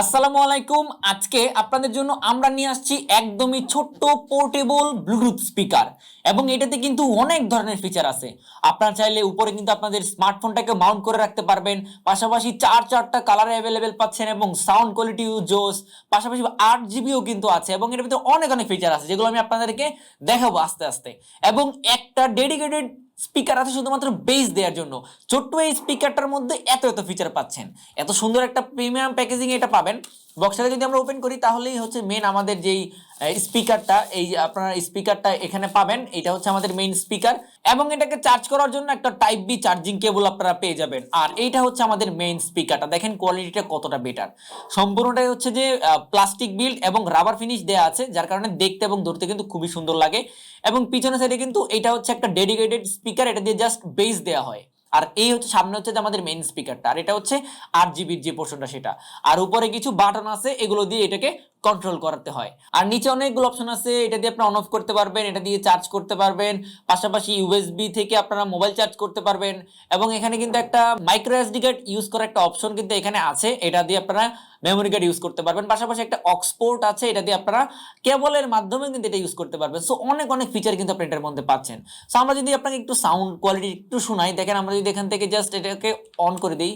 আসসালামু আলাইকুম। আজকে আপনাদের জন্য আমরা নিয়ে আসছি একদমই ছোট্ট পোর্টেবল ব্লুটুথ স্পিকার এবং এটাতে কিন্তু অনেক ধরনের ফিচার আছে। আপনারা চাইলে উপরে কিন্তু আপনাদের স্মার্টফোনটাকে মাউন্ট করে রাখতে পারবেন। পাশাপাশি চার চারটা কালারে অ্যাভেলেবেল পাচ্ছেন এবং সাউন্ড কোয়ালিটিও জোস পাশাপাশি আট জিবিও কিন্তু আছে এবং এটার ভিতরে অনেক অনেক ফিচার আছে যেগুলো আমি আপনাদেরকে দেখাবো আস্তে আস্তে। এবং একটা ডেডিকেটেড স্পিকার আছে শুধুমাত্র বেস দেওয়ার জন্য। ছোট্ট এই স্পিকারটার মধ্যে এত এত ফিচার পাচ্ছেন। এত সুন্দর একটা প্রিমিয়াম প্যাকেজিং এটা পাবেন। বক্সটা যদি আমরা ওপেন করি, তাহলেই হচ্ছে মেন আমাদের যেই স্পিকারটা, এই আপনারা স্পিকারটা এখানে পাবেন, এটা হচ্ছে আমাদের মেইন স্পিকার এবং এটাকে চার্জ করার জন্য একটা টাইপ বি চার্জিং কেবল আপনারা পেয়ে যাবেন। আর এইটা হচ্ছে আমাদের মেইন স্পিকারটা দেখেন কোয়ালিটিটা কতটা বেটার সম্পূর্ণটাই হচ্ছে যে প্লাস্টিক বিল্ড এবং রাবার ফিনিশ দেওয়া আছে, যার কারণে দেখতে এবং ধরতে কিন্তু খুবই সুন্দর লাগে। এবং পিছনের সাইডে কিন্তু এটা হচ্ছে একটা ডেডিকেটেড স্পিকার এটা দিয়ে জাস্ট বেস দেওয়া হয়। আর এই হচ্ছে, সামনে হচ্ছে যে আমাদের মেইন স্পিকারটা আর এটা হচ্ছে আট জিবির যে পোর্শনটা সেটা। আর উপরে কিছু বাটন আছে, এগুলো দিয়ে এটাকে কন্ট্রোল করাতে হয়। আর নিচে অনেকগুলো অপশন আছে, এটা দিয়ে আপনারা অন অফ করতে পারবেন, এটা দিয়ে চার্জ করতে পারবেন, পাশাপাশি ইউএসবি থেকে আপনারা মোবাইল চার্জ করতে পারবেন, এবং এখানে কিন্তু একটা মাইক্রো এসডি কার্ড ইউজ করার একটা অপশন কিন্তু এখানে আছে, এটা দিয়ে আপনারা মেমোরি কার্ড ইউজ করতে পারবেন। পাশাপাশি একটা অক্সপোর্ট আছে, এটা দিয়ে আপনারা কেবলের মাধ্যমে কিন্তু এটা ইউজ করতে পারবেন। সো অনেক অনেক ফিচার কিন্তু আপনি এটার মধ্যে পাচ্ছেন। সো আমরা যদি আপনাকে একটু সাউন্ড কোয়ালিটি একটু শোনাই, দেখেন আমরা যদি এখান থেকে জাস্ট এটাকে অন করে দিই।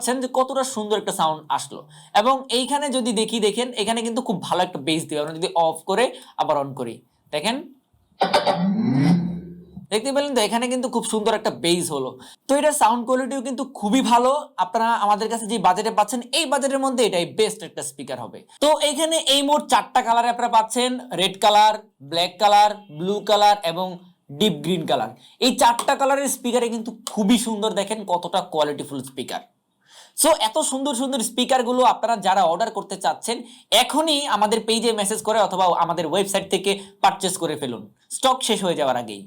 পাচ্ছেন যে কতটা সুন্দর একটা সাউন্ড আসলো। এবং এইখানে যদি দেখি, দেখেন, এখানে কিন্তু খুব ভালো একটা বেস দিবে। আমরা যদি অফ করে আবার অন করি। দেখেন। দেখতে পেলেন তো? এখানে কিন্তু খুব সুন্দর একটা বেস হলো। তো এটা সাউন্ড কোয়ালিটিও কিন্তু খুবই ভালো। আপনারা আমাদের কাছে যে বাজেটে পাচ্ছেন, এই বাজেটের মধ্যে এটাই বেস্ট একটা স্পিকার হবে। তো এখানে এই মোট চারটা কালারে আপনারা পাচ্ছেন। Red colour black colour blue colour এবং ডিপ গ্রিন কালার এই চারটা কালারের স্পিকারে কিন্তু খুবই সুন্দর দেখেন কতটা কোয়ালিটিফুল স্পিকার সো এত সুন্দর সুন্দর স্পিকারগুলো আপনারা যারা অর্ডার করতে চাচ্ছেন, এখনই আমাদের পেজে মেসেজ করে অথবা আমাদের ওয়েবসাইট থেকে পারচেস করে ফেলুন। স্টক শেষ হয়ে যাওয়ার আগেই।